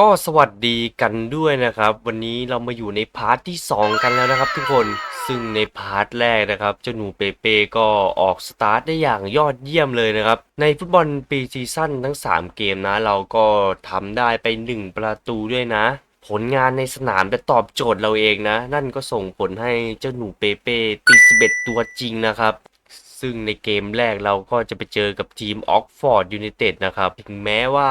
ก็สวัสดีกันด้วยนะครับ วันนี้เรามาอยู่ในพาร์ทที่ 2 กันแล้วนะครับ ทุกคนซึ่งในพาร์ทแรกนะครับเจ้าหนูเปเป้ก็ออกสตาร์ทได้อย่างยอดเยี่ยมเลยนะครับ ในฟุตบอลปีซีซั่นทั้ง 3 เกมนะ เราก็ทำได้ไป 1 ประตูด้วยนะ ผลงานในสนามจะตอบโจทย์เราเองนะ นั่นก็ส่งผลให้เจ้าหนูเปเป้ติด11ตัวจริงนะครับ ซึ่งในเกมแรกเราก็จะไปเจอกับทีมออกฟอร์ดยูไนเต็ดนะครับ ถึงแม้ว่า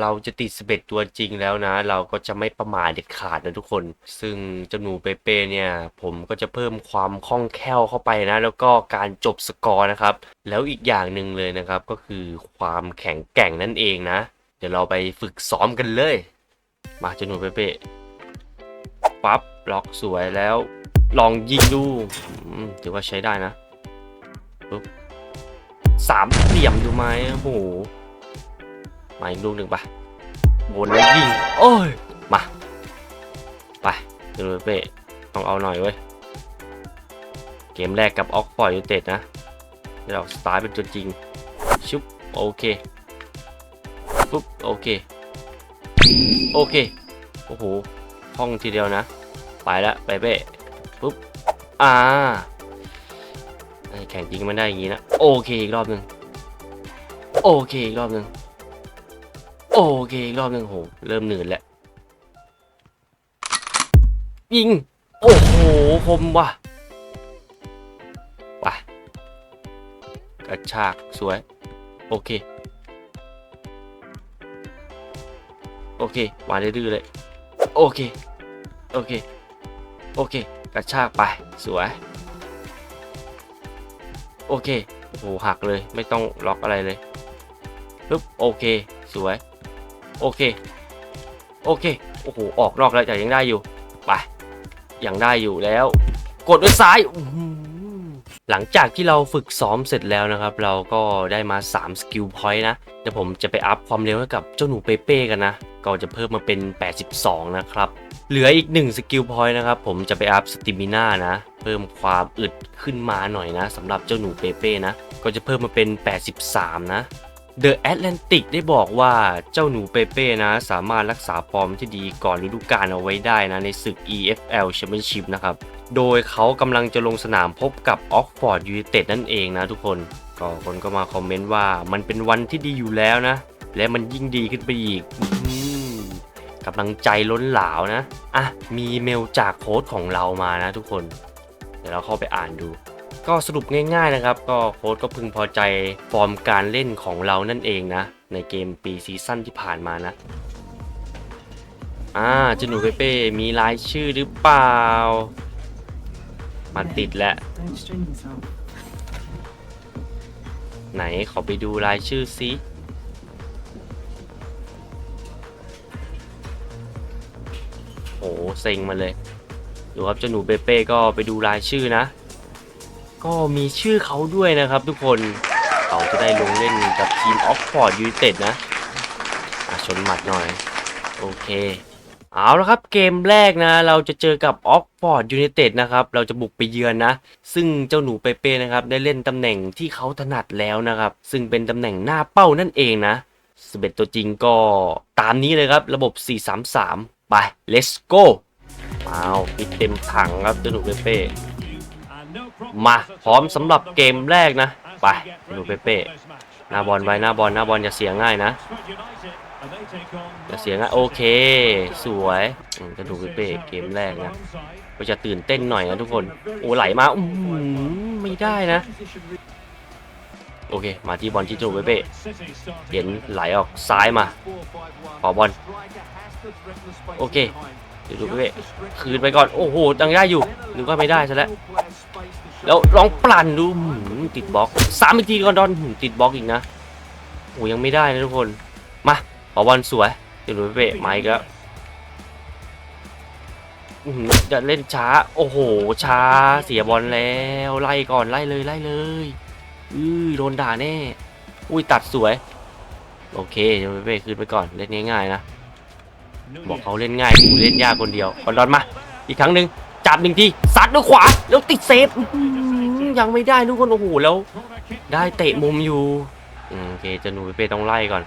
เราจะติด 11 ตัวจริงแล้วนะ เราก็จะไม่ประมาทเด็ดขาดนะทุกคน ซึ่งจ้าหนูเปเป้เนี่ย ผมก็จะเพิ่มความคล่องแคล่วเข้าไปนะ แล้วก็การจบสกอร์นะครับ แล้วอีกอย่างหนึ่งเลยนะครับ ก็คือความแข็งแกร่งนั่นเองนะ เดี๋ยวเราไปฝึกซ้อมกันเลย มาจ้าหนูเปเป้ปั๊บล็อกสวยแล้วลองยิงดูถือว่าใช้ได้นะ สามเหลี่ยมดูไหมโอ้โหมาอีกลูกหนึ่งปะวนแล้วยิงโอ้ยมาไปดูเป้ต้องเอาหน่อยเว้ยเกมแรกกับออกฟอร์ดยูเต็ดนะเราสตาร์ทเป็นตัวจริงชุบโอเคปุ๊บโอเคโอเคโอ้โหห้องทีเดียวนะ ไปแล้วไปเป้ปุ๊บอ่า แข่งจริงมันได้อย่างนี้นะ โอเคอีกรอบหนึ่งโอเคอีกรอบหนึ่งโอเคอีกรอบหนึ่งโห เริ่มเหนืดแล้ว ยิง โอ้โห คมว่ะว่ะกระชากสวย โอเค โอเคมาดื้อๆเลย โอเค โอเค โอเค กระชากไป สวย โอเคโอ้โหหักเลยไม่ต้องล็อกอะไรเลยปึ๊บโอเค สวย โอเค โอเค โอ้โห ออกนอกแล้วแต่ยังได้อยู่ ไป ยังได้อยู่แล้ว กดด้วยซ้ายอื้อหือหลังจากที่เราฝึกซ้อมเสร็จแล้วนะครับ เราก็ได้มา 3 สกิลพอยต์นะ เดี๋ยวผมจะไปอัพความเร็วให้กับเจ้าหนูเปเป้กันนะ ก็จะเพิ่มมาเป็น 82 นะครับ เหลืออีก 1 สกิลพอยต์นะครับ ผมจะไปอัพสติมิน่านะ เพิ่มความอึดขึ้นมาหน่อยนะสำหรับเจ้าหนูเปเป้นะ ก็จะเพิ่มมาเป็น 83 นะ The Atlantic ได้บอกว่าเจ้าหนูเปเป้นะ สามารถรักษาฟอร์มที่ดีก่อนฤดูกาลเอาไว้ได้นะ ในศึก EFL Championship นะครับ โดยเขากำลังจะลงสนามพบกับ Oxford United นั่นเองนะทุกคนก็คนก็มาคอมเมนต์ว่ามันเป็นวันที่ดีอยู่แล้วนะ และมันยิ่งดีขึ้นไปอีกกำลังใจล้นหลาวนะ อะ มีเมลจากโค้ดของเรามานะทุกคน ดี๋ยวเราเข้าไปอ่านดู ก็สรุปง่ายๆนะครับ ก็โค้ดก็พึงพอใจฟอร์มการเล่นของเรานั่นเองนะ ในเกมปีซีซั่นที่ผ่านมานะอ่าจนูเปเป้มีรายชื่อหรือเปล่า มันติดแล้ว ไหนขอไปดูรายชื่อซิโอ้เซ็งมาเลย ดูครับเจ้าหนูเปเป้ก็ไปดูรายชื่อนะ ก็มีชื่อเขาด้วยนะครับทุกคนเขาจะได้ลงเล่นกับทีมออกฟอร์ดยูไนเต็ดนะชนหมัดหน่อย โอเค เอาละครับเกมแรกนะ เราจะเจอกับออกฟอร์ดยูไนเต็ดนะครับ เราจะบุกไปเยือนนะ ซึ่งเจ้าหนูเปเป้นะครับ ได้เล่นตำแหน่งที่เขาถนัดแล้วนะครับ ซึ่งเป็นตำแหน่งหน้าเป้านั่นเองนะ11ตัวจริงก็ตามนี้เลยครับ ระบบ 433 ไป let's go เอาปิดเต็มถังครับเจ้าหนูเปเป้ มาพร้อมสำหรับเกมแรกนะ ไปดูเปเป้หน้าบอลไว้หน้าบอลหน้าบอลอย่าเสียง่ายนะอย่าเสียง่ายโอเค สวยอืมจะดูเปเป้เกมแรกนะก็จะตื่นเต้นหน่อยนะทุกคน โอ้ไหลมาอื้อหือไม่ได้นะโอเค มาที่บอลที่จูเปเป้เห็นไหลออกซ้ายมา ขอบอล โอเค เดี๋ยวดูเปเป้คืนไปก่อน โอ้โหยังได้อยู่หรือว่าไม่ได้ซะแล้ว แล้วลองปลั่นดูหือติดบล็อกสามทีก่อนดอนติดบล็อกอีกนะโอ้ยังไม่ได้นะทุกคน มาขอบอลสวย เดี๋ยวดูเปเป้มาอีกแล้วอื้อหือจะเล่นช้า โอ้โห ช้า เสียบอลแล้ว ไล่ก่อน ไล่เลย ไล่เลย อือโดนด่าแน่ อุ้ย ตัดสวย โอเคเดี๋ยวเป้คืนไปก่อน เล่นง่ายๆนะ บอกเขาเล่นง่ายกูเล่นยากคนเดียวคอนดอนมา อีกครั้งหนึ่งจับหนึ่งทีซัดด้วยขวา แล้วติดเซฟยังไม่ได้ทุกคนโอ้โหแล้ว ได้เตะมุมอยู่โอเคจะหนูเปต้องไล่ก่อน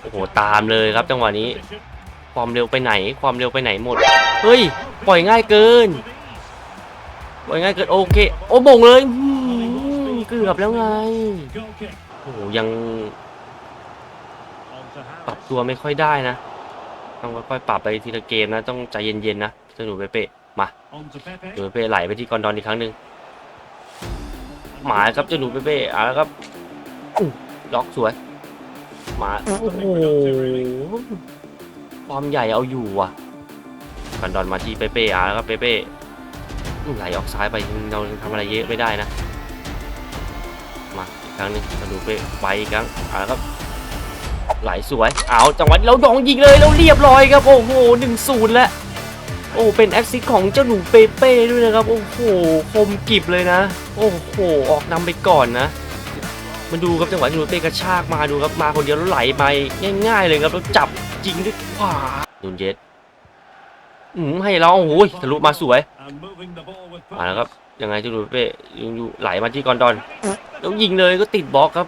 โอ้โหตามเลยครับจังหวะนี้ ความเร็วไปไหน ความเร็วไปไหนหมดเฮ้ยปล่อยง่ายเกินปล่อยง่ายเกินโอเค โอ้บ่งเลยเกือบแล้วไงโอ้โหยังปรับตัวไม่ค่อยได้นะ ต้องค่อยๆปรับไปทีละเกมนะ ต้องใจเย็นๆนะเจ้าหนูเปเป้มาหนูเปเป้ไหลไปที่กอนดอนอีกครั้งหนึ่งหมาครับเจ้าหนูเปเป้อะแล้วครับล็อกสวยหมาโอ้โหความใหญ่เอาอยู่ว่ะกอนดอนมาที่เปเป้อะแล้วก็เปเป้ไหลออกซ้ายไปเราทำอะไรเยอะไม่ได้นะ มาอีกครั้งหนึงกระดูกไปไปอีกครั้งอ่าแล้วก็ ไหลสวย เอาจังหวะเราดองยิงเลยแล้วเรียบร้อยครับ โอ้โหหนึ่งศูนย์แล้ว โอ้เป็นแอคซิสของเจ้าหนูเปเป้ด้วยนะครับ โอ้โหคมกิบเลยนะ โอ้โหออกนำไปก่อนนะมาดูครับจังหวะที่หนูเป้กระชากมาดูครับมาคนเดียวแล้วไหลไปง่าย ๆ เลยครับแล้วจับยิงด้วยขวานูนเยสอืมให้เราโอ้โหทะลุมาสวยมาแล้วครับยังไงเจ้าหนูเป้ยังอยู่ไหลมาที่กอนดอนแล้วยิงเลยก็ติดบล็อกครับ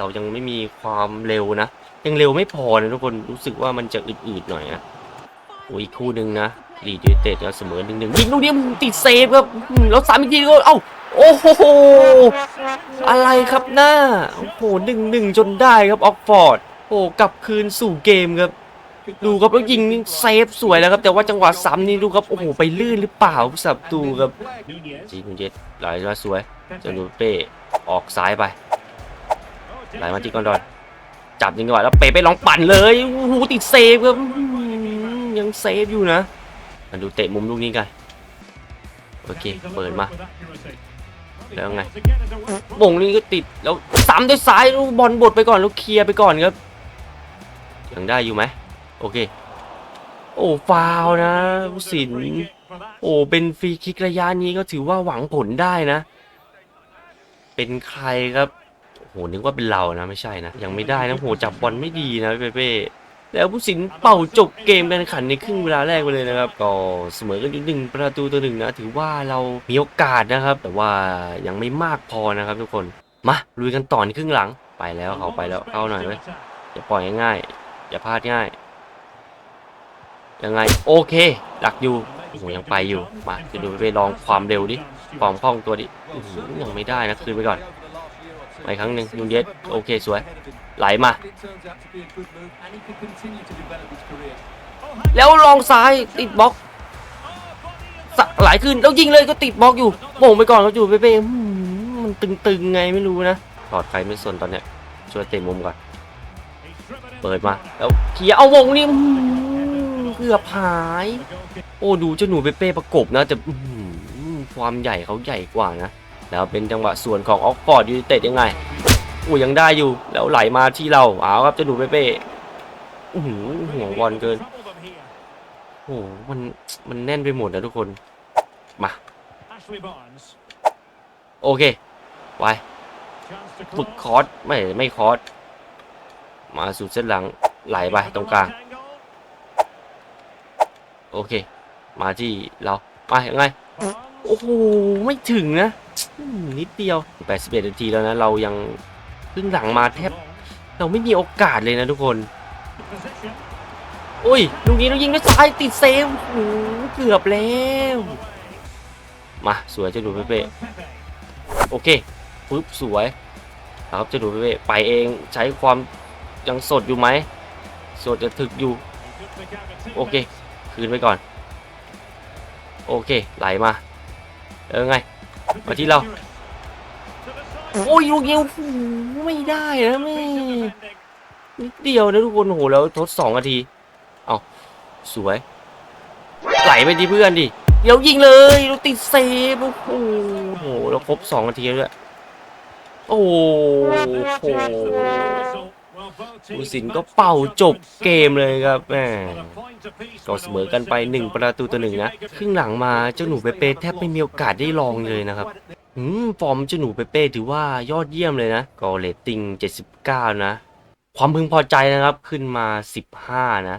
เรายังไม่มีความเร็วนะ ยังเร็วไม่พอนะทุกคนรู้สึกว่ามันจะอืดๆหน่อยนะโอ้ยอีกคู่หนึ่งนะลีดยูเต็ดก็เสมอหนึ่งหนึ่งยิงลูกนี้มันติดเซฟครับอื้อหือแล้วสามอีกทีก็เอ้าโอ้โหอะไรครับหน้าโอ้โหหนึ่งหนึ่งจนได้ครับออกฟอร์ดโอ้กลับคืนสู่เกมครับดูครับแล้วยิงนี่เซฟสวยแล้วครับ แต่ว่าจังหวะซ้ำนี่ดูครับโอ้โหไปลื่นหรือเปล่าสับตูครับจีนุนเจ็ดไหลมาสวยเจะดูเป้ออกซ้ายไป ไหลมาที่กอนดอนจับยิงจังหวะแล้วเปไปลองปั่นเลยโอ้โหติดเซฟครับยังเซฟอยู่นะมาดูเตะมุมลูกนี้กันโอเคเปิดมาแล้วไงบ่งนี่ก็ติดแล้วซ้ำด้วยซ้ายลูกบอลบดไปก่อนแล้วเคลียร์ไปก่อนครับยังได้อยู่ไหมโอเค โอ้ฟาวนะผู้สินโอ้เป็นฟรีคิกระยะนี้ก็ถือว่าหวังผลได้นะ เป็นใครครับ โหนึกว่าเป็นเรานะไม่ใช่นะ ยังไม่ได้นะโหจับบอลไม่ดีนะเป้เป้แล้วผู้สินเป่าจบเกมการแข่งขันในครึ่งเวลาแรกไปเลยนะครับ ก็เสมอกันอยู่หนึ่งประตูต่อหนึ่งนะ ถือว่าเรามีโอกาสนะครับ แต่ว่ายังไม่มากพอนะครับทุกคน มาลุยกันต่อในครึ่งหลังไปแล้วเขาไปแล้วเข้าหน่อยไหมอย่าปล่อยง่ายๆอย่าพลาดง่ายยังไงโอเคหลักอยู่โอ้โหยังไปอยู่มาจะดูไปลองความเร็วดิความคล่องตัวดิยังไม่ได้นะคืนไปก่อน ไปครั้งหนึ่งยูเยสโอเคสวย ไหลมา แล้วลองซ้ายติดบล็อกสะไหลขึ้นแล้วยิงเลยก็ติดบล็อกอยู่โป่งไปก่อนครับจูเป้เป้อื้อหือมันตึงๆไงไม่รู้นะถอดใครไม่สนตอนเนี้ยช่วยเตะมุมก่อนเปิดมาแล้วเคลียเอาวงนี่เกือบหาย โอ้ดูเจ้าหนูเป้เป้ประกบนะแต่ความใหญ่เขาใหญ่กว่านะ แล้วเป็นจังหวะส่วนของออกฟอร์ดยูไนเต็ดยังไงอู้ยังได้อยู่แล้วไหลมาที่เราเอาครับจ้าหนูเป้เป้อื้อหือห่วงบอลเกินโอ้โหมันมันแน่นไปหมดนะทุกคนมาโอเคไปฝึกคอร์สไม่ไม่คอร์สมาสู่เส้นหลังไหลไปตรงกลางโอเค มาที่เรามายังไงโอ้โหไม่ถึงนะ นิดเดียว 81 นาทีแล้วนะ เรายังครึ่งหลังมาแทบ เราไม่มีโอกาสเลยนะทุกคนอุ้ยลูกนี้เรายิงด้วยซ้ายติดเซฟโอ้โหเกือบแล้ว มาสวยเจะดูเป๊ะๆโอเคปึ๊บสวยครับเจะดูเป๊ะๆไปเองใช้ความยังสดอยู่ไหมสดจะถึกอยู่ โอเค คืนไปก่อน โอเคไหลมา เออไง มาที่เรา โอ้ยลูกยิงโอ้โหไม่ได้นะแม่นิดเดียวนะทุกคนโหแล้วทดสองนาที เอาสวย ไหลไปที่เพื่อนดิ เดี๋ยวยิงเลยเราติดเซฟโอ้โหโอ้โหเราครบสองนาทีแล้วด้วยโอ้โห ผู้สินก็เป่าจบเกมเลยครับแหมก็เสมอกันไป 1 ประตูต่อหนึ่งนะครึ่งหลังมาเจ้าหนูเปเป้แทบไม่มีโอกาสได้ลองเลยนะครับอืมฟอร์มเจ้าหนูเปเป้ถือว่ายอดเยี่ยมเลยนะก็เรตติ้ง 79 นะ ความพึงพอใจนะครับขึ้นมา 15 นะ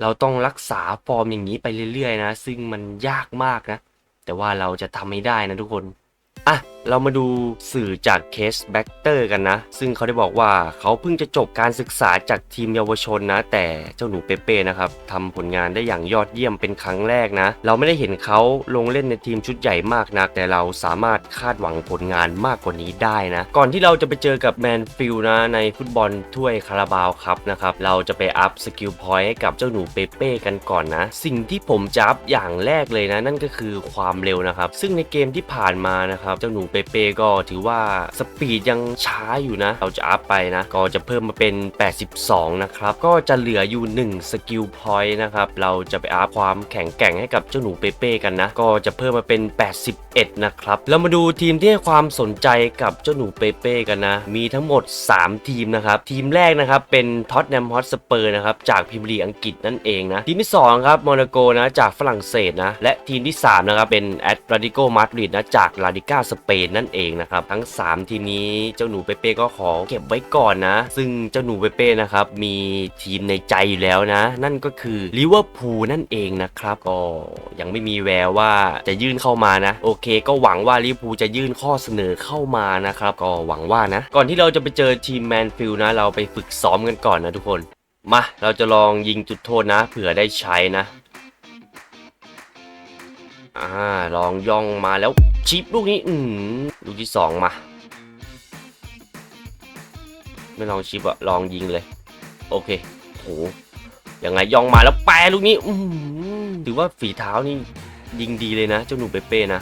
เราต้องรักษาฟอร์มอย่างนี้ไปเรื่อยๆนะ ซึ่งมันยากมากนะ แต่ว่าเราจะทำไม่ได้นะทุกคนอะ เรามาดูสื่อจากเคสแบ็กเตอร์กันนะ ซึ่งเขาได้บอกว่าเขาเพิ่งจะจบการศึกษาจากทีมเยาวชนนะ แต่เจ้าหนูเปเป้นะครับทำผลงานได้อย่างยอดเยี่ยมเป็นครั้งแรกนะ เราไม่ได้เห็นเขาลงเล่นในทีมชุดใหญ่มากนัก แต่เราสามารถคาดหวังผลงานมากกว่านี้ได้นะ ก่อนที่เราจะไปเจอกับแมนฟิลนะในฟุตบอลถ้วยคาราบาวครับนะครับเราจะไปอัพสกิลพอยต์ให้กับเจ้าหนูเปเป้กันก่อนนะ สิ่งที่ผมจะอัพอย่างแรกเลยนะ นั่นก็คือความเร็วนะครับ ซึ่งในเกมที่ผ่านมานะครับเจ้าหนูเปเป้ก็ถือว่าสปีดยังช้าอยู่นะ เราจะอัพไปนะ ก็จะเพิ่มมาเป็น 82 นะครับ ก็จะเหลืออยู่ 1 สกิลพอยต์นะครับ เราจะไปอัพความแข็งแกร่งให้กับเจ้าหนูเปเป้กันนะ ก็จะเพิ่มมาเป็น 81 นะครับ เรามาดูทีมที่ให้ความสนใจกับเจ้าหนูเปเป้กันนะ มีทั้งหมด 3 ทีมนะครับ ทีมแรกนะครับเป็นท็อตแนมฮอตสเปอร์นะครับ จากพรีเมียร์ลีอังกฤษนั่นเองนะ ทีมที่ 2 ครับโมนาโกนะ จากฝรั่งเศสนะ และทีมที่ 3 นะครับ เป็นแอตเลติโกมาดริดนะ จากลาลิก้าสเปนนั่นเองนะครับทั้ง 3 ทีมนี้เจ้าหนูเปเป้ก็ขอเก็บไว้ก่อนนะ ซึ่งเจ้าหนูเปเป้นะครับมีทีมในใจอยู่แล้วนะ นั่นก็คือลิเวอร์พูลนั่นเองนะครับก็ยังไม่มีแววว่าจะยื่นเข้ามานะ โอเค ก็หวังว่าลิเวอร์พูลจะยื่นข้อเสนอเข้ามานะครับก็หวังว่านะ ก่อนที่เราจะไปเจอทีมแมนฟิลนะ เราไปฝึกซ้อมกันก่อนนะทุกคน มาเราจะลองยิงจุดโทษนะ เผื่อได้ใช้นะ อ่าลองย่องมาแล้วชิปลูกนี้ อืมลูกที่สองมา ไม่ลองชิปอะลองยิงเลย โอเคโหยังไงย่องมาแล้วแปรลูกนี้ อืมถือว่าฝีเท้านี่ยิงดีเลยนะ เจ้าหนูเปเป้นะ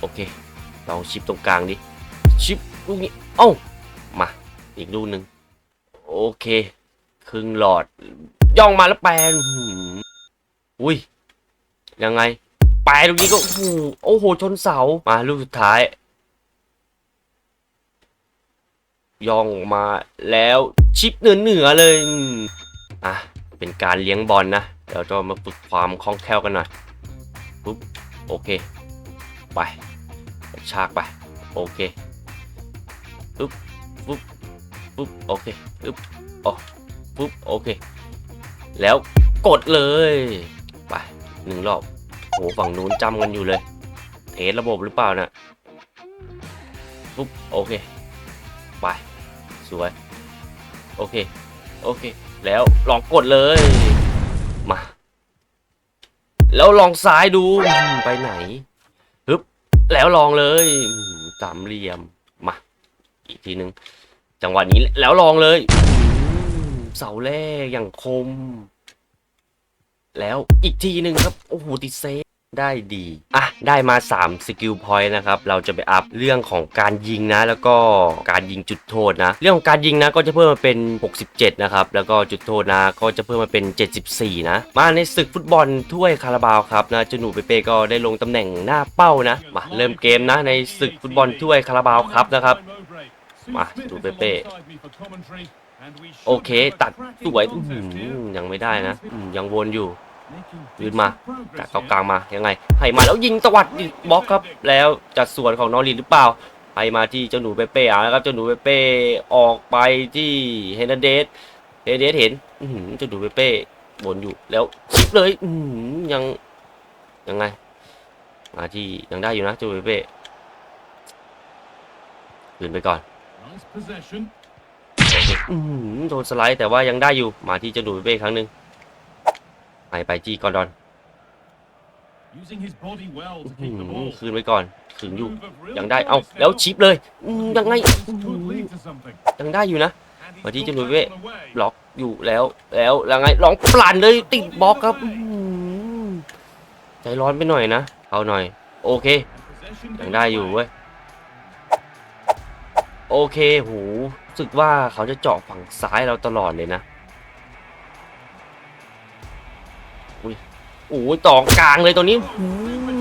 โอเค ลองชิปตรงกลางดิ ชิปลูกนี้ เอ้า มา อีกลูกหนึ่งโอเค ครึ่งหลอด ย่องมาแล้วแปรอื้อหืออุ้ย ยังไง แปรลูกนี้ก็โอ้โหโอ้โหชนเสามาลูกสุดท้าย ย่องมาแล้วชิปเหนือเหนือเลยอะเป็นการเลี้ยงบอลนะเดี๋ยวจะมาฝึกความคล่องแคล่วกันหน่อยปุ๊บโอเค ไปชากไปโอเคปุ๊บปุ๊บปุ๊บโอเคปุ๊บโอ้ปุ๊บโอเค แล้วกดเลย ไปหนึ่งรอบ โหฝั่งนู้นจำกันอยู่เลย เทสระบบหรือเปล่านะปุ๊บโอเคไปสวย โอเค โอเค แล้วลองกดเลย มา แล้วลองซ้ายดูไปไหนฮึบแล้วลองเลยสามเหลี่ยมมาอีกทีนึง จังหวะนี้แล้วลองเลยเสาแรกอย่างคม แล้วอีกทีหนึ่งครับ โอ้โหติดเซฟได้ดี อะ ได้มา 3 สกิลพอยต์นะครับ เราจะไปอัพเรื่องของการยิงนะ แล้วก็การยิงจุดโทษนะ เรื่องของการยิงนะก็จะเพิ่มมาเป็น 67 นะครับ แล้วก็จุดโทษนะก็จะเพิ่มมาเป็น 74 นะ มาในศึกฟุตบอลถ้วยคาราบาวครับนะจาหนูเปเป้ก็ได้ลงตำแหน่งหน้าเป้านะ มาเริ่มเกมนะในศึกฟุตบอลถ้วยคาราบาวครับนะครับ มาดูเปเป้โอเค ตัดสวยยังไม่ได้นะยังวนอยู่ ยืนมาจากเข้ากลางมายังไง ให้มาแล้วยิงตวัดดิบล็อกครับ แล้วจัดส่วนของนอรินหรือเปล่าให้มาที่เจ้าหนูเปเป้เอาแล้วครับเจ้าหนูเปเป้ออกไปที่เฮนเดสเฮนเดสเห็นอื้อหือเจ้าหนูเปเป้วนอยู่แล้วชิปเลยอื้อหือยังยังไง มาที่ยังได้อยู่นะเจ้าหนูเปเป้คืนไปก่อนโอเคอื้อหือโดนสไลด์แต่ว่ายังได้อยู่มาที่เจ้าหนูเป้ครั้งหนึ่ง ไปไปจี้กอร์ดอนอื้อหือคืนไว้ก่อนถึงอยู่ยังได้เอ้าแล้วชิปเลยอืมยังไงอื้อหือยังได้อยู่นะมาที่เจ้าหนูเป้ล็อกอยู่แล้วแล้วยังไงลองปลั่นเลยติดบล็อกครับอื้อหือใจร้อนไปหน่อยนะเอาหน่อย โอเคยังได้อยู่เว้ยโอเคโหรู้สึกว่าเขาจะเจาะฝั่งซ้ายเราตลอดเลยนะ อุ้ยโอ้ยต่อกลางเลยตัวนี้หื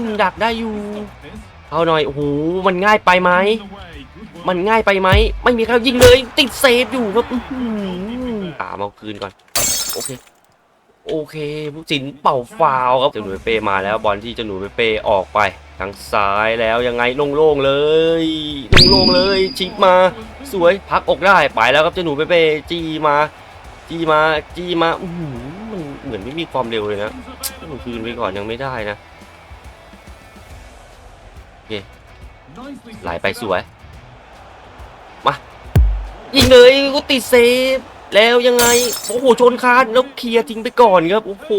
มดักได้อยู่ เอาหน่อยโอ้โหมันง่ายไปไหมมันง่ายไปไหมไม่มีใครยิงเลย ติดเซฟอยู่ครับอือหือตามเอาคืนก่อนโอเคโอเคผู้สินเป่าฟาวครับเจ้าหนูเป้มาแล้วบอลที่เจ้าหนูเป้ออกไปทางซ้ายแล้วยังไงโล่งๆเลยโล่งๆเลยชิปมาสวยพักอกได้ไปแล้วครับเจ้าหนูเป้ๆจี้มา จี้มาจี้มาอื้ อหือนไม่มีความเร็วเลยนะคืนไปก่อนยังไม่ได้นะโอเคไหลไปสวย มา ยิงเลยก็ติดเซฟ แล้วยังไง โอ้โห ชนคานแล้วเคลียร์ทิ้งไปก่อนครับ โอ้โห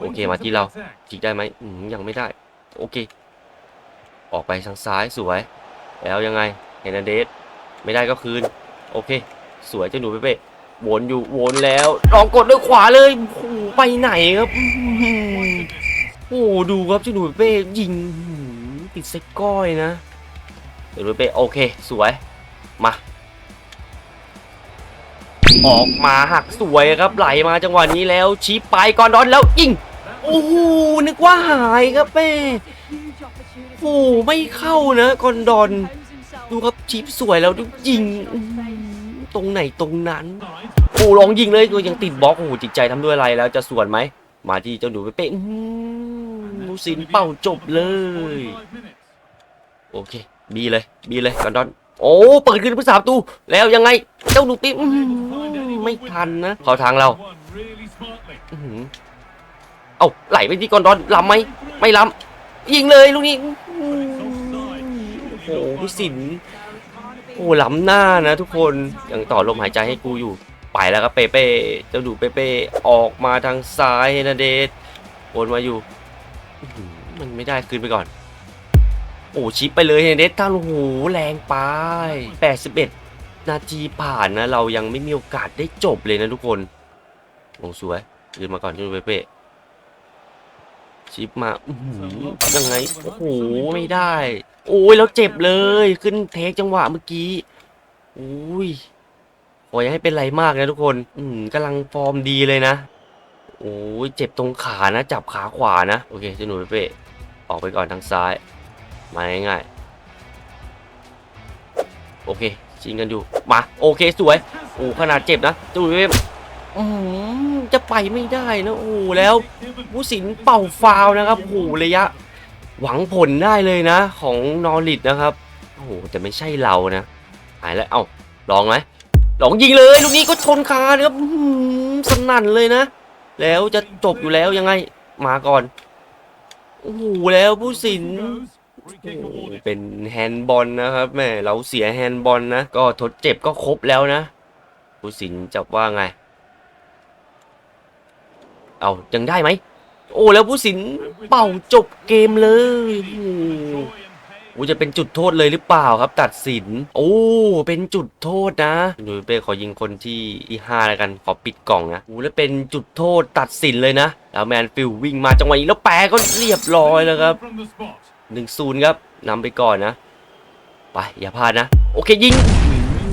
โอเค มาที่เราจิกได้ไหมยังไม่ได้ โอเค ออกไปทางซ้ายสวย แล้วยังไงเฮนเดสไม่ได้ก็คืน โอเค สวยเจ้าหนูเป๊ะ วนอยู่วนแล้วลองกดด้วยขวาเลยโอ้โหไปไหนครับโอ้โหดูครับเจ้าหนูเป๊ะๆยิงติดเซ็กก้อยนะเจ้าหนูเป๊ะๆโอเค สวยมาออกมาหักสวยครับไหลมาจังหวะนี้แล้วชี้ไปก่อนดอนแล้วยิงโอ้โหนึกว่าหายครับแม่โอ้ไม่เข้านะกอนดอน ดูครับชิปสวยแล้วดูยิง ตรงไหนตรงนั้น โอ้ลองยิงเลยก็ยังติดบล็อกโอ้โหจิตใจทำด้วยอะไรแล้วจะสวนไหม มาที่เจ้าหนูเป๊ะมูสินเป่าจบเลย โอเค บีเลย บีเลยกอนดอน โอ้ เปิดขึ้นเป็นสามตูแล้วยังไง เจ้าหนูปิ๊ไม่ทันนะเขาทางเราอื้อหือเอาไหลไปที่กอนดอนล้ำไหมไม่ล้ำยิงเลยลูกนี้โอ้โหผู้สิน โอ้ล้ำหน้านะทุกคนยังต่อลมหายใจให้กูอยู่ ไปแล้วครับเปเป้เจ้าดูเปเป้ออกมาทางซ้ายเฮนาเดสโอนมาอยู่มันไม่ได้คืนไปก่อน โอ้ชิปไปเลยเฮนาเดสท่านโอ้โหแรงไป 81 นาทีผ่านนะ เรายังไม่มีโอกาสได้จบเลยนะทุกคนลงสวยยืนมาก่อนเจ้าดูเปเป้ชิปมาอยังไงโอ้โหไม่ได้ โอ้ยแล้วเจ็บเลย ขึ้นเทคจังหวะเมื่อกี้อุ้ยขออย่าให้เป็นไรมากนะทุกคน อืมกำลังฟอร์มดีเลยนะ โอ้ยเจ็บตรงขานะ จับขาขวานะ โอเคเจ้าหนูเปะออกไปก่อนทางซ้าย มาง่ายๆ โอเคชิงกันอยู่ มา โอเคสวย โอ้ขนาดเจ็บนะเจ้าหนูเปะอืมจะไปไม่ได้นะ โอ้แล้วผู้สินเป่าฟาวนะครับ โอ้ระยะ หวังผลได้เลยนะ ของนอริดนะครับ โอ้โหแต่ไม่ใช่เรานะ หายแล้วเอ้าลองไหมลองยิงเลยลูกนี้ก็ชนคานครับสนั่นเลยนะ แล้วจะจบอยู่แล้วยังไงมาก่อนโอ้โหแล้วผู้สินเป็นแฮนด์บอลนะครับแม่เราเสียแฮนด์บอลนะ ก็ทดเจ็บก็ครบแล้วนะ ผู้สินจะว่าไง เอายังได้ไหม โอ้แล้วผู้สินเป่าจบเกมเลยโอ้โอ้จะเป็นจุดโทษเลยหรือเปล่าครับ ตัดสิน โอ้เป็นจุดโทษนะดูเป้ขอยิงคนที่ที่ห้าแล้วกันขอปิดกล่องนะโอ้แล้วเป็นจุดโทษตัดสินเลยนะแล้วแมนฟิลวิ่งมาจังหวะนี้แล้วแปรก็เรียบร้อยแล้วครับหนึ่งศูนย์ครับนำไปก่อนนะ ไปอย่าพลาดนะ โอเคยิง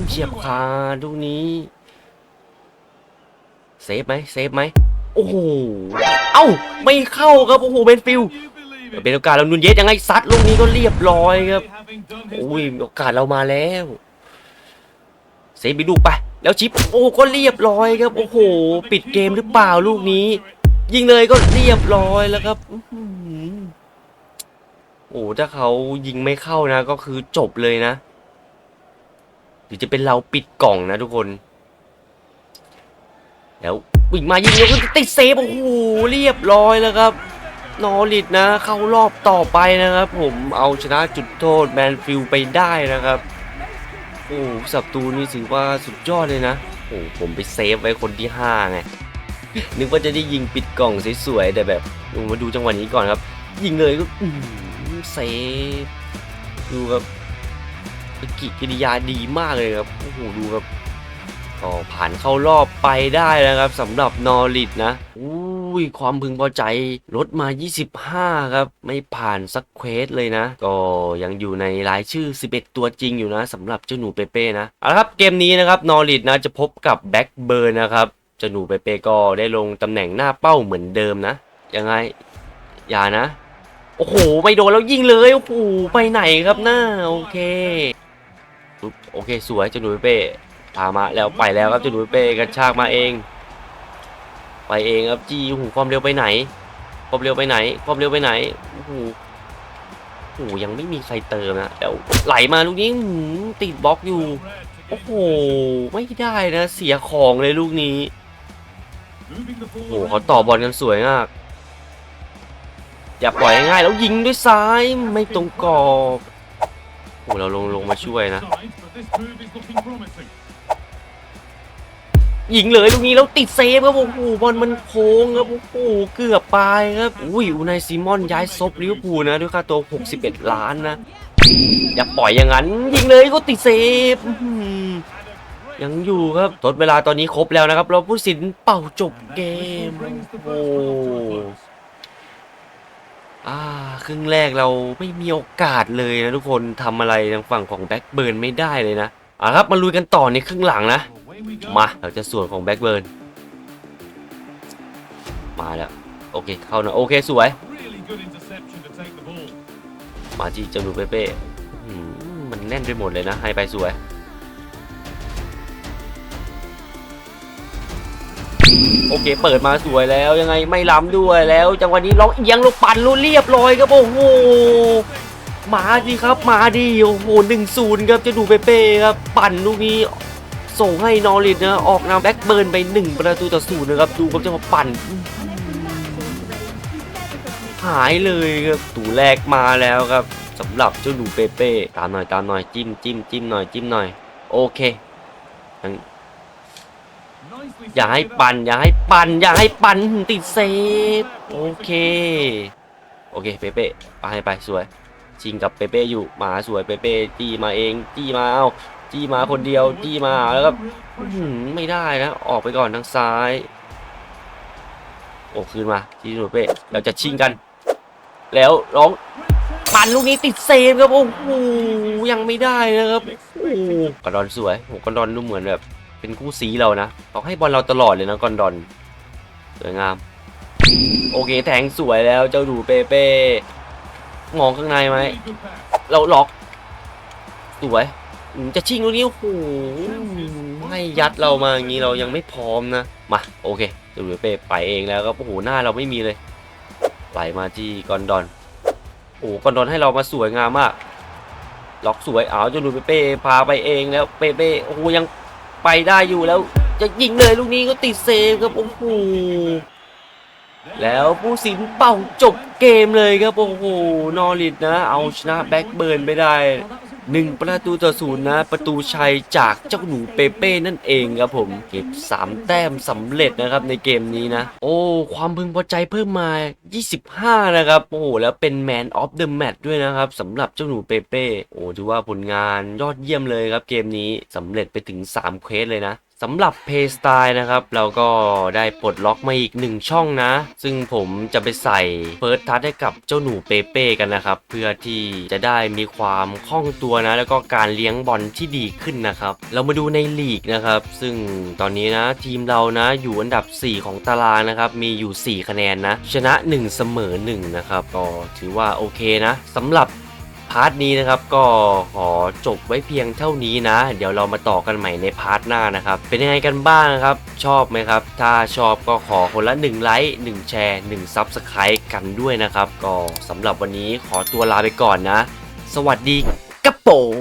เฉียบคาดูกนี้เซฟไหมเซฟไหมโอ้โห เอ้าไม่เข้าครับโอ้โหเบนฟิลเป็นโอกาสเรานุนเยสยังไงซัดลูกนี้ก็เรียบร้อยครับโอ้ยโอกาสเรามาแล้วเซฟไปลูกไป แล้วชิปโอ้ก็เรียบร้อยครับโอ้โห ปิดเกมหรือเปล่าลูกนี้ ยิงเลยก็เรียบร้อยแล้วครับอื้อหือโอ้ถ้าเขายิงไม่เข้านะ ก็คือจบเลยนะหรือจะเป็นเราปิดกล่องนะทุกคน แล้ว วิ่งมายิงแล้วก็ติดเซฟโอ้โหเรียบร้อยแล้วครับนอริดนะ เข้ารอบต่อไปนะครับ ผมเอาชนะจุดโทษแมนฟิลไปได้นะครับโอ้สับตูนี่ถือว่าสุดยอดเลยนะโอ้ผมไปเซฟไว้คนที่ห้าไงนึกว่าจะได้ยิงปิดกล่องสวยๆแต่แบบมาดูจังหวะนี้ก่อนครับ ยิงเลยก็เซฟดูครับกิกิริยาดีมากเลยครับโอ้โหดูครับ ก็ผ่านเข้ารอบไปได้นะครับสำหรับนอริดนะอุ้ยความพึงพอใจลดมา 25 ครับ ไม่ผ่านสักเควสเลยนะ ก็ยังอยู่ในรายชื่อ 11 ตัวจริงอยู่นะสำหรับเจ้าหนูเปเป้นะเอาละครับเกมนี้นะครับนอริดนะจะพบกับแบ็กเบิร์นนะครับเจ้าหนูเปเป้ก็ได้ลงตำแหน่งหน้าเป้าเหมือนเดิมนะยังไงอย่านะโอ้โหไม่โดนแล้วยิงเลยโอ้โหไปไหนครับหน้าโอเคโอเคสวยเจ้าหนูเปเป้ พามาแล้วไปแล้วครับเจะดูเป้กระชากมาเอง ไปเองครับจีหูความเร็วไปไหน ความเร็วไปไหน ความเร็วไปไหนโอ้โหโอ้โหยังไม่มีใครเติมนะแล้วไหลมาลูกนี้หือติดบล็อกอยู่โอ้โหไม่ได้นะเสียของเลยลูกนี้โอ้โหเขาต่อบอลกันสวยมากอย่าปล่อยง่ายแล้วยิงด้วยซ้ายไม่ตรงกรอบโอ้เราลงลงมาช่วยนะ ยิงเลยลูกนี้แล้วติดเซฟครับโอ้โหบอลมันโค้งครับโอ้โหเกือบไปครับอุ้ยอูนายซีมอนย้ายซบลิเวอร์พูลนะด้วยค่าตัว 61 ล้านนะอย่าปล่อยอย่างนั้น ยิงเลยก็ติดเซฟยังอยู่ครับทดเวลาตอนนี้ครบแล้วนะครับ เราผู้สินเป่าจบเกมโอ้อ่าครึ่งแรกเราไม่มีโอกาสเลยนะทุกคนทำอะไรทางฝั่งของแบ็กเบิร์นไม่ได้เลยนะอะครับมาลุยกันต่อในครึ่งหลังนะ มาเราจะส่วนของแบ็กเบิร์นมาแล้ว โอเค เข้าน่อยโอเค สวย มาจีเจาหนูเป้เป้มันแน่นไปหมดเลยนะ ให้ไปสวย โอเค เปิดมาสวยแล้วยังไงไม่ล้ำด้วยแล้ว จังหวะนี้เราเอียงเราปั่นเราเรียบร้อยครับ โอ้โหมาดีครับ มาดีโอ้โหหนึ่งศูนย์ครับจะดูเป้เป้ครับ ปั่นลูกนี้ ส่งให้นอริดนะออกนำแบ็กเบิร์นไป 1 ประตูต่อศูนย์นะครับ ดูเขาจะมาปั่น หายเลยครับตูแรกมาแล้วครับสำหรับเจ้าหนูเปเป้ตามหน่อยตามหน่อยจิ้มจิ้มจิ้มหน่อยจิ้มหน่อย โอเค อย่าให้ปั่น อย่าให้ปั่น อย่าให้ปั่นติดเซฟ โอเค โอเค เปเป้ไปไปสวยชิงกับเปเป้อยู่มาสวยเปเป้จี้มาเองจี้มาเอา จี้มาคนเดียวจี้มาแล้วก็อื้อหือไม่ได้นะออกไปก่อนทางซ้าย โอ้คืนมาที่หนูเป้เราจะชิงกัน แล้วร้องปั่นลูกนี้ติดเซฟครับโอ้โหยังไม่ได้นะครับโอ้กอนดอนสวยโอ้กอนดอนดูเหมือนแบบ เป็นคู่ซีเรานะเขาให้บอลเราตลอดเลยนะกอนดอนสวยงาม โอเคแทงสวยแล้วเจ้าดูเปเป้มองข้างในไหมเราล็อกสวย จะชิงลูกนี้โอ้โหให้ยัดเรามาอย่างนี้เรายังไม่พร้อมนะ มา โอเคจ้าดูเป้ไปเองแล้วก็โอ้โหหน้าเราไม่มีเลย ไหลมาที่กอนดอน โอ้กอนดอนให้เรามาสวยงามมาก ล็อกสวยเอาเจ้าดูเป้พาไปเองแล้วเป้เป้โอ้โหยังไปได้อยู่แล้ว จะยิงเลยลูกนี้ก็ติดเซฟครับโอ้โหแล้วผู้สินเป่าจบเกมเลยครับโอ้โหนอริดนะ เอาชนะแบ็กเบิร์นไปได้ หนึ่งประตูต่อศูนย์นะ ประตูชัยจากเจ้าหนูเปเป้นั่นเองครับผมเก็บ 3 แต้มสำเร็จนะครับในเกมนี้นะ โอ้ ความพึงพอใจเพิ่มมา 25 นะครับ โอ้โหแล้วเป็นแมนออฟเดอะแมตด้วยนะครับสำหรับเจ้าหนูเปเป้โอ้ถือว่าผลงานยอดเยี่ยมเลยครับเกมนี้สำเร็จไปถึง 3 เควสเลยนะ สำหรับ Play Style นะครับ เราก็ได้ปลดล็อกมาอีกหนึ่งช่องนะ ซึ่งผมจะไปใส่เฟิร์สทัชให้กับเจ้าหนูเปเป้กันนะครับ เพื่อที่จะได้มีความคล่องตัวนะ แล้วก็การเลี้ยงบอลที่ดีขึ้นนะครับ เรามาดูในลีกนะครับ ซึ่งตอนนี้นะทีมเรานะอยู่อันดับ 4 ของตารางนะครับ มีอยู่ 4 คะแนนนะ ชนะ 1 เสมอ 1 นะครับ ก็ถือว่าโอเคนะสำหรับ พาร์ทนี้นะครับก็ขอจบไว้เพียงเท่านี้นะ เดี๋ยวเรามาต่อกันใหม่ในพาร์ทหน้านะครับ เป็นยังไงกันบ้างครับ ชอบไหมครับ ถ้าชอบก็ขอคนละ1ไลค์1แชร์1 s u b สไครต์กันด้วยนะครับ ก็สำหรับวันนี้ขอตัวลาไปก่อนนะ สวัสดีกระผม